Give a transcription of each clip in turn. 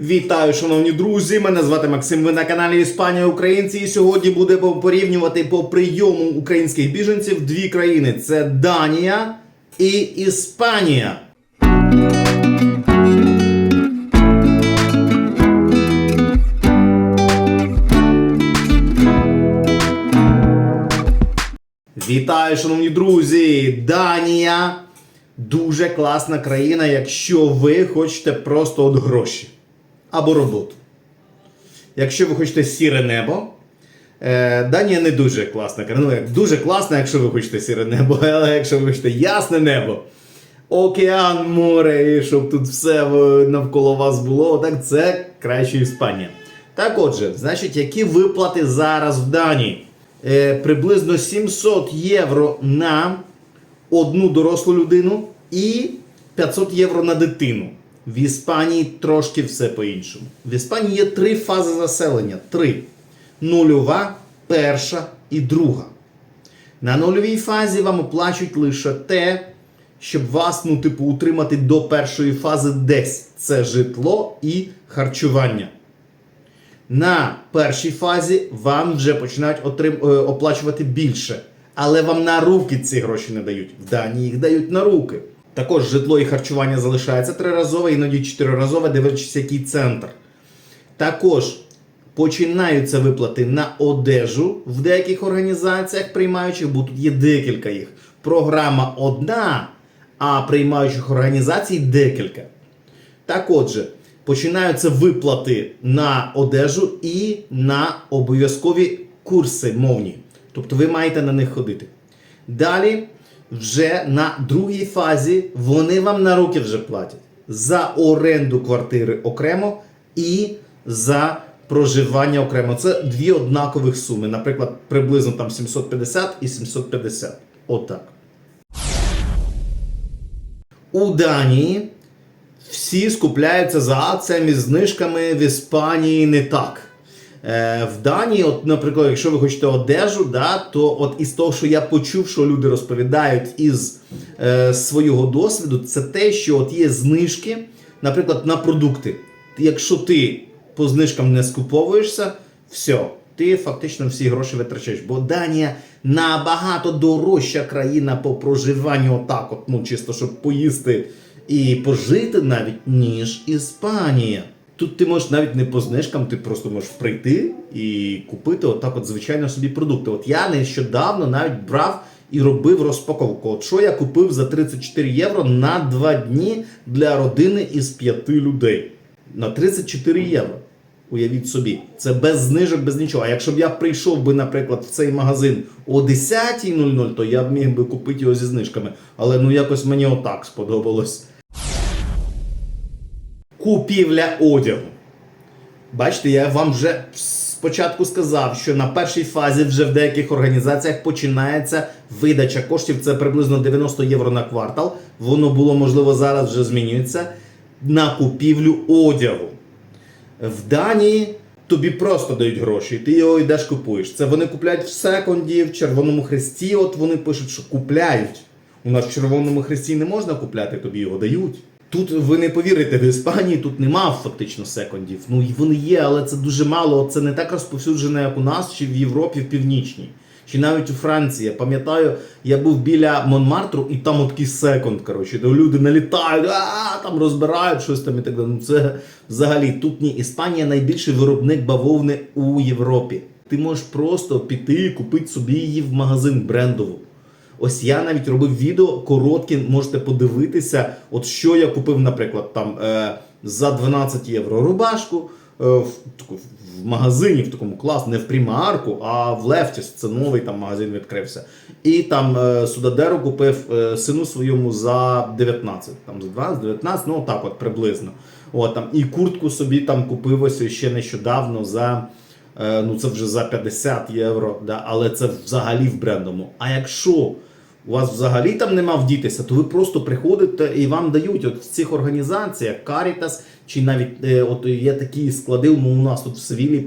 Вітаю, шановні друзі! Мене звати Максим. Ви на каналі Іспанія Українці. І сьогодні будемо порівнювати по прийому українських біженців дві країни: це Данія і Іспанія. Вітаю, шановні друзі! Данія дуже класна країна, якщо ви хочете просто от гроші або роботу. Якщо ви хочете сіре небо, е, Данія не дуже класна. Ну, дуже класна, якщо ви хочете сіре небо, але якщо ви хочете ясне небо, океан, море, і щоб тут все е, навколо вас було, так це краще Іспанія. Так отже, значить, які виплати зараз в Данії? Е, приблизно 700 євро на одну дорослу людину і 500 євро на дитину. В Іспанії трошки все по-іншому. В Іспанії є три фази заселення: три: нульова, перша і друга. На нульовій фазі вам оплачують лише те, щоб вас, ну, типу, утримати до першої фази десь. Це житло і харчування. На першій фазі вам вже починають отрим... е, оплачувати більше. Але вам на руки ці гроші не дають. В Данії їх дають на руки. Також житло і харчування залишається триразове, іноді чотириразове, дивлячись, який центр. Також починаються виплати на одежу в деяких організаціях приймаючих, бо тут є декілька їх. Програма одна, а приймаючих організацій декілька. Так отже, починаються виплати на одежу і на обов'язкові курси мовні. Тобто ви маєте на них ходити. Далі, вже на другій фазі, вони вам на руки вже платять за оренду квартири окремо і за проживання окремо. Це дві однакових суми. Наприклад, приблизно там 750 і 750. Отак. У Данії всі скупляються за акціями, знижками в Іспанії не так. Е, в Данії, от, наприклад, якщо ви хочете одежу, да, то от із того, що я почув, що люди розповідають із е, свого досвіду, це те, що от є знижки, наприклад, на продукти. Якщо ти по знижкам не скуповуєшся, все, ти фактично всі гроші витрачаєш. Бо Данія набагато дорожча країна по проживанню, отак, от, ну чисто щоб поїсти і пожити навіть, ніж Іспанія. Тут ти можеш навіть не по знижкам, ти просто можеш прийти і купити отак, от звичайно собі продукти. От я нещодавно навіть брав і робив розпаковку. От що я купив за 34 євро на 2 дні для родини із 5 людей. На 34 євро. Уявіть собі, це без знижок, без нічого. А якщо б я прийшов би, наприклад, в цей магазин о 10.00, то я б міг би купити його зі знижками. Але ну якось мені отак сподобалось. Купівля одягу. Бачите, я вам вже спочатку сказав, що на першій фазі вже в деяких організаціях починається видача коштів. Це приблизно 90 євро на квартал. Воно було можливо зараз вже змінюється на купівлю одягу. В Данії тобі просто дають гроші, і ти його йдеш купуєш. Це вони купляють в секунді, в Червоному Хресті. От вони пишуть, що купляють. У нас в Червоному Хресті не можна купляти, тобі його дають. Тут ви не повірите, в Іспанії тут нема фактично секундів. Ну вони є, але це дуже мало. Це не так розповсюджено, як у нас, чи в Європі, в Північній, чи навіть у Франції. Я пам'ятаю, я був біля Монмартру, і там от такий секунд, коротше, де люди налітають, а там розбирають щось там і так далі. Ну це взагалі тут ні. Іспанія найбільший виробник бавовни у Європі. Ти можеш просто піти і купити собі її в магазин брендову. Ось я навіть робив відео короткі, можете подивитися, от що я купив, наприклад, там е, за 12 євро рубашку е, в, в магазині, в такому клас, не в Примарку, а в Лефтіс. Це новий там магазин відкрився. І там е, Судадеру купив е, сину своєму за 19, там за 20, 19, ну отак от приблизно. От, там, і куртку собі там купив ось ще нещодавно за. Е, ну це вже за 50 євро, да, але це взагалі в брендовому. А якщо у вас взагалі там нема вдітися, то ви просто приходите і вам дають от в цих організаціях Caritas, чи навіть е, от є такі склади, ну, у нас тут в Севілі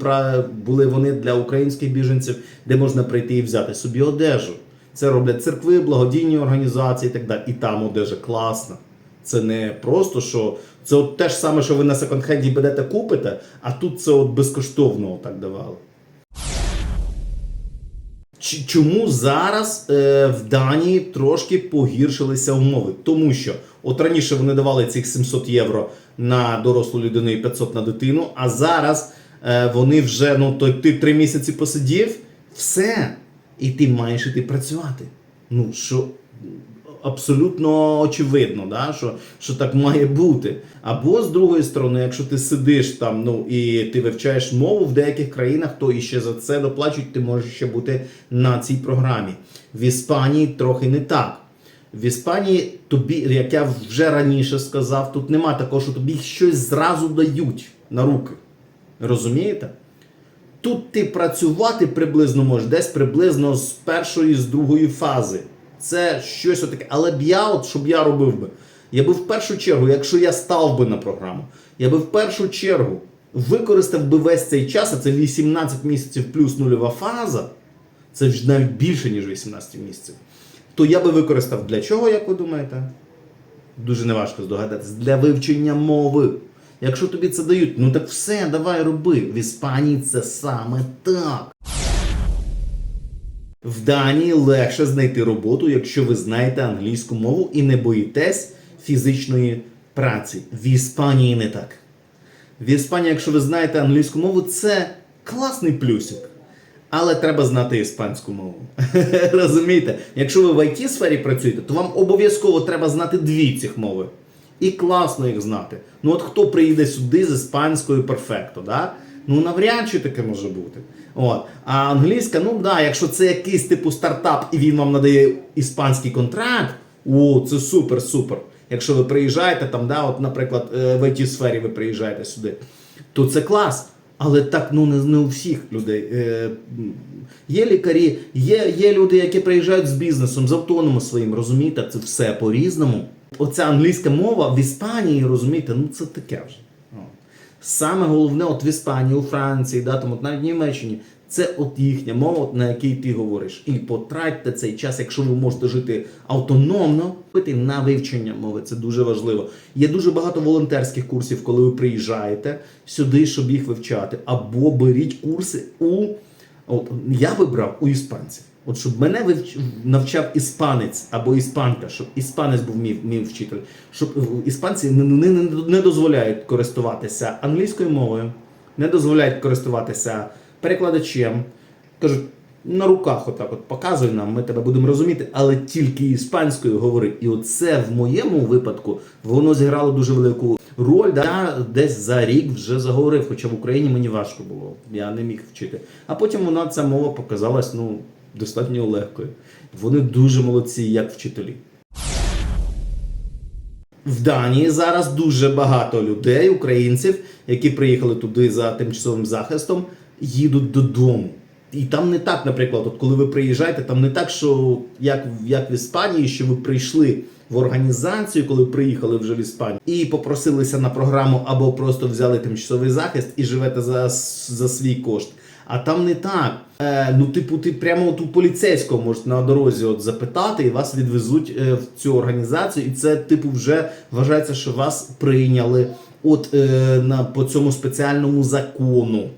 були вони для українських біженців, де можна прийти і взяти собі одежу. Це роблять церкви, благодійні організації і так далі. І там одежа класна. Це не просто що. Це от те ж саме, що ви на секонд-хенді будете купите, а тут це от безкоштовно так давали. Чому зараз е, в Данії трошки погіршилися умови? Тому що от раніше вони давали цих 700 євро на дорослу людину і 500 на дитину, а зараз е, вони вже ну то ти три місяці посидів, все, і ти маєш іти працювати. Ну що абсолютно очевидно, да? що, що так має бути. Або з другої сторони, якщо ти сидиш там, ну і ти вивчаєш мову в деяких країнах, то і ще за це доплачують, ти можеш ще бути на цій програмі. В Іспанії трохи не так. В Іспанії тобі, як я вже раніше сказав, тут нема такого, що тобі щось зразу дають на руки. Розумієте? Тут ти працювати приблизно можеш десь приблизно з першої, з другої фази. Це щось отаке. Але б я, от щоб я робив би, я би в першу чергу, якщо я став би на програму, я би в першу чергу використав би весь цей час, а це 18 місяців плюс нульова фаза, це ж навіть більше, ніж 18 місяців. То я би використав для чого, як ви думаєте? Дуже неважко здогадатись, для вивчення мови. Якщо тобі це дають, ну так все, давай роби. В Іспанії це саме так. В Данії легше знайти роботу, якщо ви знаєте англійську мову і не боїтесь фізичної праці. В Іспанії не так. В Іспанії, якщо ви знаєте англійську мову, це класний плюсик. Але треба знати іспанську мову. Розумієте? Якщо ви в it сфері працюєте, то вам обов'язково треба знати дві цих мови. І класно їх знати. Ну от хто приїде сюди з іспанською перфекто, да? Ну навряд чи таке може бути. От. А англійська, ну да, якщо це якийсь типу стартап і він вам надає іспанський контракт, о, це супер-супер. Якщо ви приїжджаєте там, да, от, наприклад, е, в it сфері ви приїжджаєте сюди, то це клас. Але так ну не, не у всіх людей. Е, є лікарі, є, є люди, які приїжджають з бізнесом, з автономом своїм, розумієте, це все по-різному. Оця англійська мова в Іспанії, розумієте, ну це таке вже. Саме головне, от в Іспанії, у Франції, да, там, от навіть в Німеччині, це от їхня мова, на якій ти говориш. І потратьте цей час, якщо ви можете жити автономно, пити на вивчення мови. Це дуже важливо. Є дуже багато волонтерських курсів, коли ви приїжджаєте сюди, щоб їх вивчати. Або беріть курси у. От я вибрав у іспанців. От щоб мене навчав іспанець або іспанка, щоб іспанець був мій, мій вчитель, щоб е, іспанці не, не, не, дозволяють користуватися англійською мовою, не дозволяють користуватися перекладачем. Кажуть, на руках отак от показуй нам, ми тебе будемо розуміти, але тільки іспанською говори. І оце в моєму випадку воно зіграло дуже велику роль. Я десь за рік вже заговорив, хоча в Україні мені важко було, я не міг вчити. А потім вона ця мова показалась ну, достатньо легкою. Вони дуже молодці, як вчителі. В Данії зараз дуже багато людей, українців, які приїхали туди за тимчасовим захистом, їдуть додому. І там не так, наприклад, от коли ви приїжджаєте, там не так, що як, як в Іспанії, що ви прийшли в організацію, коли приїхали вже в Іспанію, і попросилися на програму або просто взяли тимчасовий захист і живете за, за свій кошт. А там не так. Е, ну, типу, ти прямо от у поліцейського можеш на дорозі от запитати, і вас відвезуть е, в цю організацію. І це, типу, вже вважається, що вас прийняли от е, на по цьому спеціальному закону.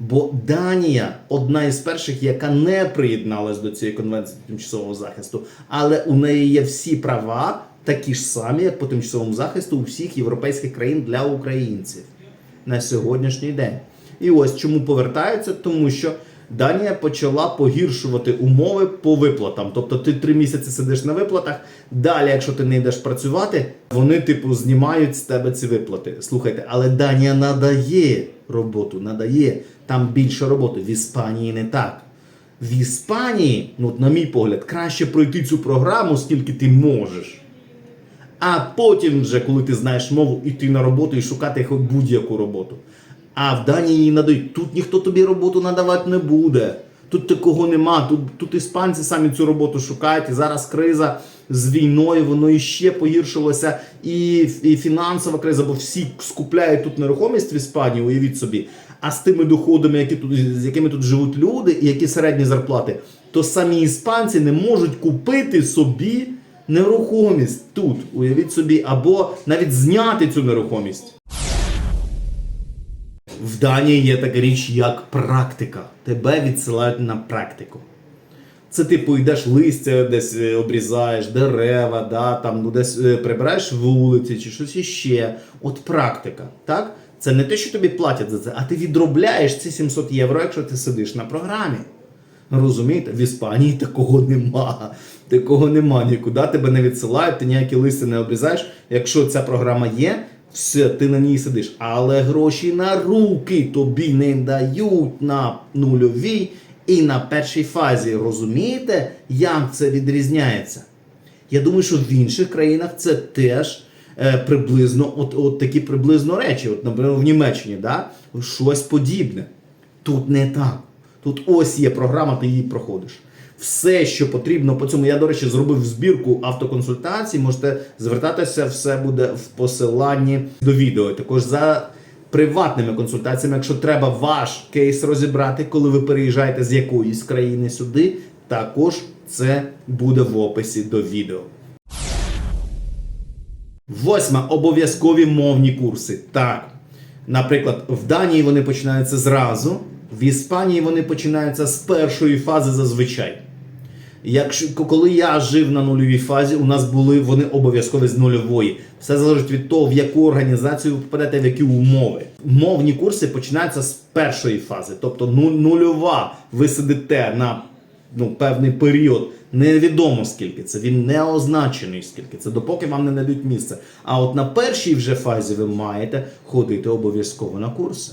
Бо Данія одна із перших, яка не приєдналась до цієї конвенції тимчасового захисту, але у неї є всі права, такі ж самі, як по тимчасовому захисту у всіх європейських країн для українців на сьогоднішній день. І ось чому повертаються, тому що Данія почала погіршувати умови по виплатам. Тобто ти три місяці сидиш на виплатах. Далі, якщо ти не йдеш працювати, вони типу знімають з тебе ці виплати. Слухайте, але Данія надає роботу, надає там більше роботи. В Іспанії не так. В Іспанії, ну на мій погляд, краще пройти цю програму, скільки ти можеш. А потім, вже, коли ти знаєш мову, йти на роботу і шукати будь-яку роботу. А в Данії надають. Тут ніхто тобі роботу надавати не буде. Тут такого нема. Тут, тут іспанці самі цю роботу шукають. І зараз криза з війною, воно іще погіршилося. І, і фінансова криза, бо всі скупляють тут нерухомість в Іспанії, уявіть собі. А з тими доходами, які тут, з якими тут живуть люди, і які середні зарплати, то самі іспанці не можуть купити собі нерухомість тут, уявіть собі, або навіть зняти цю нерухомість. В Данії є така річ, як практика. Тебе відсилають на практику. Це типу йдеш листя, десь е, обрізаєш, дерева, да, там, ну, десь е, прибираєш вулиці чи щось іще. От практика. Так? Це не те, що тобі платять за це, а ти відробляєш ці 700 євро, якщо ти сидиш на програмі. Розумієте, в Іспанії такого нема. Такого нема нікуди. Тебе не відсилають, ти ніякі листи не обрізаєш. Якщо ця програма є, все, ти на ній сидиш. Але гроші на руки тобі не дають на нульовій і на першій фазі. Розумієте, як це відрізняється? Я думаю, що в інших країнах це теж е, приблизно от, от такі приблизно речі. От, наприклад, в Німеччині, да? щось подібне. Тут не так. Тут ось є програма, ти її проходиш. Все, що потрібно по цьому. Я, до речі, зробив збірку автоконсультацій. Можете звертатися, все буде в посиланні до відео. Також за приватними консультаціями, якщо треба ваш кейс розібрати, коли ви переїжджаєте з якоїсь країни сюди, також це буде в описі до відео. Восьма обов'язкові мовні курси. Так. Наприклад, в Данії вони починаються зразу, в Іспанії вони починаються з першої фази зазвичай. Якщо коли я жив на нульовій фазі, у нас були вони обов'язкові з нульової. Все залежить від того, в яку організацію ви попадете, в які умови. Мовні курси починаються з першої фази, тобто ну, нульова. Ви сидите на ну, певний період. Невідомо скільки це, він не означений скільки це, допоки вам не дадуть місце. А от на першій вже фазі ви маєте ходити обов'язково на курси.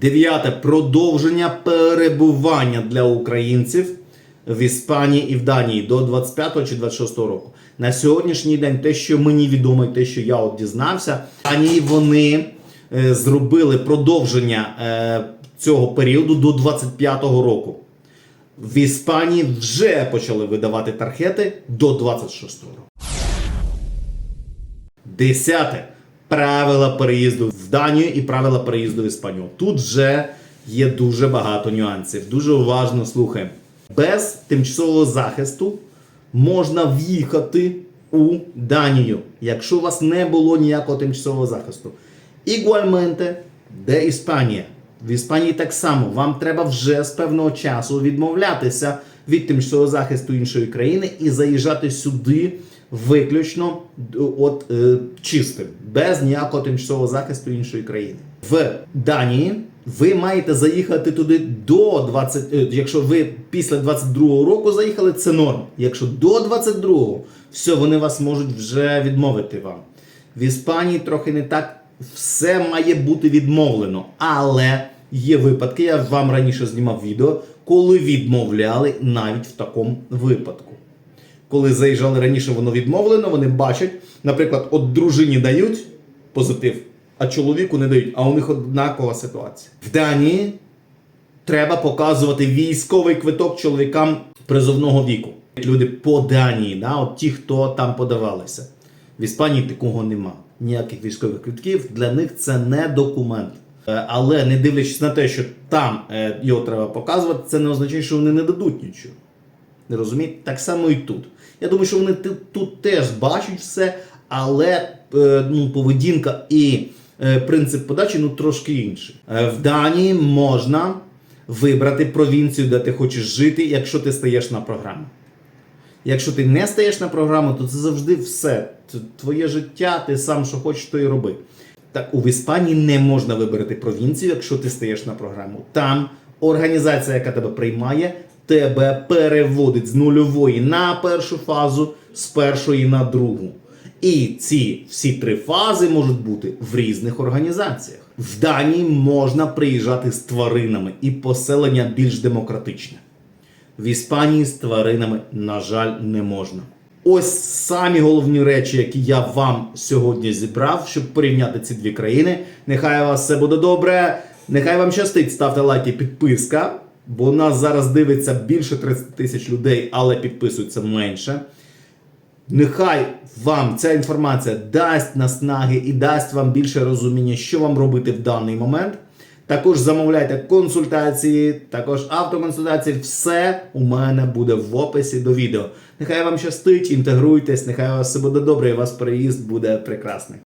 Дев'яте продовження перебування для українців в Іспанії і в Данії до 25 чи 26 року. На сьогоднішній день те, що мені відомо, і те, що я от дізнався, в Данії вони е, зробили продовження е, цього періоду до 25-го року. В Іспанії вже почали видавати тархети до 26-го року. Десяте. Правила переїзду в Данію і правила переїзду в Іспанію. Тут вже є дуже багато нюансів. Дуже уважно слухаємо. Без тимчасового захисту можна в'їхати у Данію, якщо у вас не було ніякого тимчасового захисту. Ігуальменте, де Іспанія. В Іспанії так само вам треба вже з певного часу відмовлятися від тимчасового захисту іншої країни і заїжджати сюди виключно от е, чистим, без ніякого тимчасового захисту іншої країни. В Данії ви маєте заїхати туди до 20, е, якщо ви після 22-го року заїхали, це норм. Якщо до 22-го, все, вони вас можуть вже відмовити вам. В Іспанії трохи не так все має бути відмовлено. Але є випадки, я вам раніше знімав відео, коли відмовляли навіть в такому випадку. Коли заїжджали раніше, воно відмовлено, вони бачать, наприклад, от дружині дають позитив, а чоловіку не дають, а у них однакова ситуація. В Данії треба показувати військовий квиток чоловікам призовного віку. Люди по Данії, да, от ті, хто там подавалися. В Іспанії такого нема. Ніяких військових квитків для них це не документ. Е, Але не дивлячись на те, що там е, його треба показувати, це не означає, що вони не дадуть нічого. Не розумієте? Так само і тут. Я думаю, що вони тут, теж бачать все, але е, ну, поведінка і е, принцип подачі ну, трошки інший. Е, в Данії можна вибрати провінцію, де ти хочеш жити, якщо ти стаєш на програму. Якщо ти не стаєш на програму, то це завжди все. Твоє життя, ти сам що хочеш, то і роби. Так у Іспанії не можна вибрати провінцію, якщо ти стаєш на програму. Там організація, яка тебе приймає, тебе переводить з нульової на першу фазу, з першої на другу. І ці всі три фази можуть бути в різних організаціях. В Данії можна приїжджати з тваринами, і поселення більш демократичне. В Іспанії з тваринами, на жаль, не можна. Ось самі головні речі, які я вам сьогодні зібрав, щоб порівняти ці дві країни. Нехай у вас все буде добре. Нехай вам щастить, ставте лайк і підписка, бо нас зараз дивиться більше 30 тисяч людей, але підписуються менше. Нехай вам ця інформація дасть наснаги і дасть вам більше розуміння, що вам робити в даний момент. Також замовляйте консультації, також автоконсультації. Все у мене буде в описі до відео. Нехай вам щастить, інтегруйтесь, нехай у вас все буде добре, і у вас переїзд буде прекрасний.